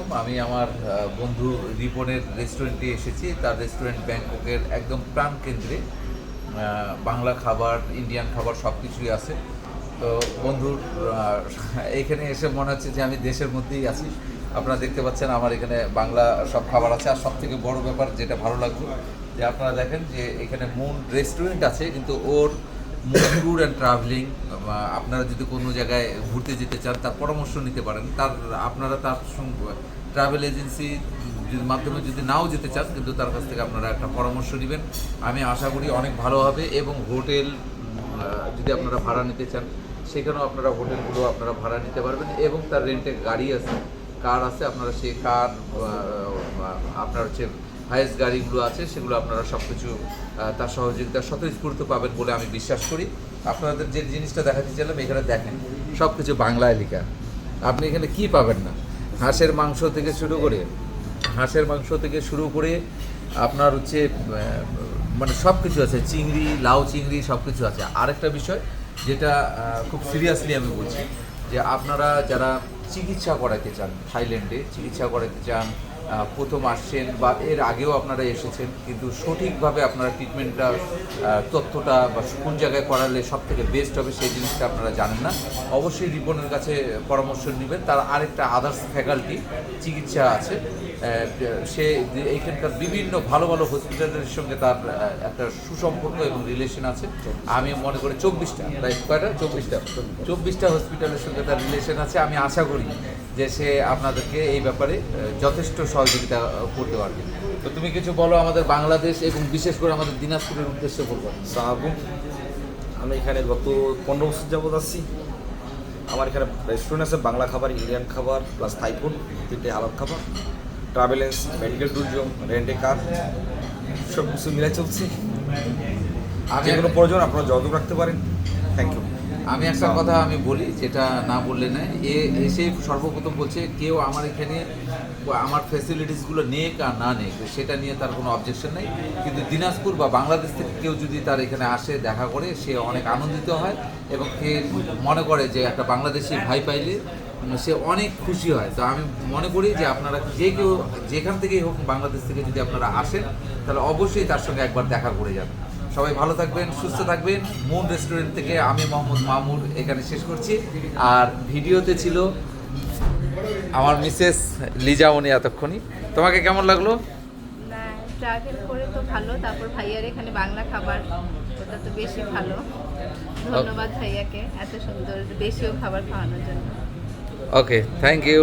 আলাইকুম আমি আমার বন্ধু রিপনের রেস্টুরেন্টে এসেছি। তার রেস্টুরেন্ট ব্যাংককের একদম প্রাণ কেন্দ্রে বাংলা খাবার ইন্ডিয়ান খাবার সব কিছুই আছে। তো বন্ধুর এখানে এসে মনে হচ্ছে যে আমি দেশের মধ্যেই আছি। আপনারা দেখতে পাচ্ছেন আমার এখানে বাংলা সব খাবার আছে। আর সব থেকে বড় ব্যাপার যেটা ভালো লাগল, যে আপনারা দেখেন যে এখানে মুন রেস্টুরেন্ট আছে, কিন্তু ওর ট্যুর অ্যান্ড ট্রাভেলিং আপনারা যদি কোনো জায়গায় ঘুরতে যেতে চান, তার পরামর্শ নিতে পারেন। তার, আপনারা তার ট্রাভেল এজেন্সি মাধ্যমে যদি নাও যেতে চান, কিন্তু তার কাছ থেকে আপনারা একটা পরামর্শ নেবেন। আমি আশা করি অনেক ভালো হবে, এবং হোটেল যদি আপনারা ভাড়া নিতে চান, সেখানেও আপনারা হোটেলগুলো আপনারা ভাড়া নিতে পারবেন, এবং তার রেন্টের গাড়ি আছে, কার আছে, আপনারা সেই কার আপনার হচ্ছে হাইয়েস্ট গাড়িগুলো আছে, সেগুলো আপনারা সব কিছু তার সহযোগিতা স্বতঃস্ফূর্ত পাবেন বলে আমি বিশ্বাস করি। আপনাদের যে জিনিসটা দেখাতে চাইলাম, এখানে দেখেন সব কিছু বাংলায় লেখা। আপনি এখানে কি পাবেন না? হাঁসের মাংস থেকে শুরু করে, হাঁসের মাংস থেকে শুরু করে আপনার হচ্ছে মানে সব কিছু আছে, চিংড়ি, লাউ চিংড়ি সব কিছু আছে। আরেকটা বিষয় যেটা খুব সিরিয়াসলি আমি বলছি, যে আপনারা যারা চিকিৎসা করাতে চান, থাইল্যান্ডে চিকিৎসা করাতে চান প্রথম আসছেন বা এর আগেও আপনারা এসেছেন, কিন্তু সঠিকভাবে আপনারা ট্রিটমেন্টটা তথ্যটা বা কোন জায়গায় করালে সব থেকে বেস্ট হবে সেই জিনিসটা আপনারা জানেন না। অবশ্যই রিপনের কাছে পরামর্শ নেবেন, তার আরেকটা আদার্স ফ্যাকাল্টি চিকিৎসা আছে সে এইখানকার বিভিন্ন ভালো ভালো হসপিটালের সঙ্গে তার একটা সুসম্পর্ক এবং রিলেশন আছে। আমি মনে করি চব্বিশটা, তাই কয়টা? চব্বিশটা। চব্বিশটা হসপিটালের সঙ্গে তার রিলেশন আছে, আমি আশা করি যে সে আপনাদেরকে এই ব্যাপারে যথেষ্ট সহযোগিতা করতে পারবে। তো তুমি কিছু বলো আমাদের বাংলাদেশ এবং বিশেষ করে আমাদের দিনাজপুরের উদ্দেশ্যে বলব। সাহাবু আমি এখানে গত পনেরো বছর যাবত আসছি আমার এখানে রেস্টুরেন্ট আছে বাংলা খাবার ইন্ডিয়ান খাবার প্লাস থাই ফুড তিনটে হালাল খাবার। ট্রাভেলেন্স মেডিকেল ট্যুরিজম রেন্টে কার সব কিছু মিলাই চলছি। আমি যে কোনো প্রয়োজন আপনারা যোগাযোগ রাখতে পারেন। থ্যাংক ইউ আমি একটা কথা আমি বলি যেটা না বললে না এ এসে সর্বপ্রথম বলছে কেউ আমার এখানে আমার ফ্যাসিলিটিসগুলো নেক আর না নেক সেটা নিয়ে তার কোনো অবজেকশন নেই। কিন্তু দিনাজপুর বা বাংলাদেশ থেকে কেউ যদি তার এখানে আসে দেখা করে সে অনেক আনন্দিত হয় এবং সে মনে করে যে একটা বাংলাদেশি ভাই পাইলে সে অনেক খুশি হয়। তো আমি মনে করি যে আপনারা যে কেউ যেখান থেকেই হোক বাংলাদেশ থেকে যদি আপনারা আসেন তাহলে অবশ্যই তার সঙ্গে একবার দেখা করে যাবেন। সবাই ভালো থাকবেন সুস্থ থাকবেন। মুন রেস্টুরেন্ট থেকে আমি মোহাম্মদ মামুর এখানে শেষ করছি। আর ভিডিওতে ছিল আমার মিসেস লিজামণি এতক্ষণই। তোমাকে কেমন লাগল? ট্রাভেল করে তো ভালো তারপর ভাইয়ার এখানে বাংলা খাবার ওটা তো বেশি ভালো। ধন্যবাদ ভাইয়াকে এত সুন্দর দেশীয় খাবার খাওয়ানোর জন্য। Okay thank you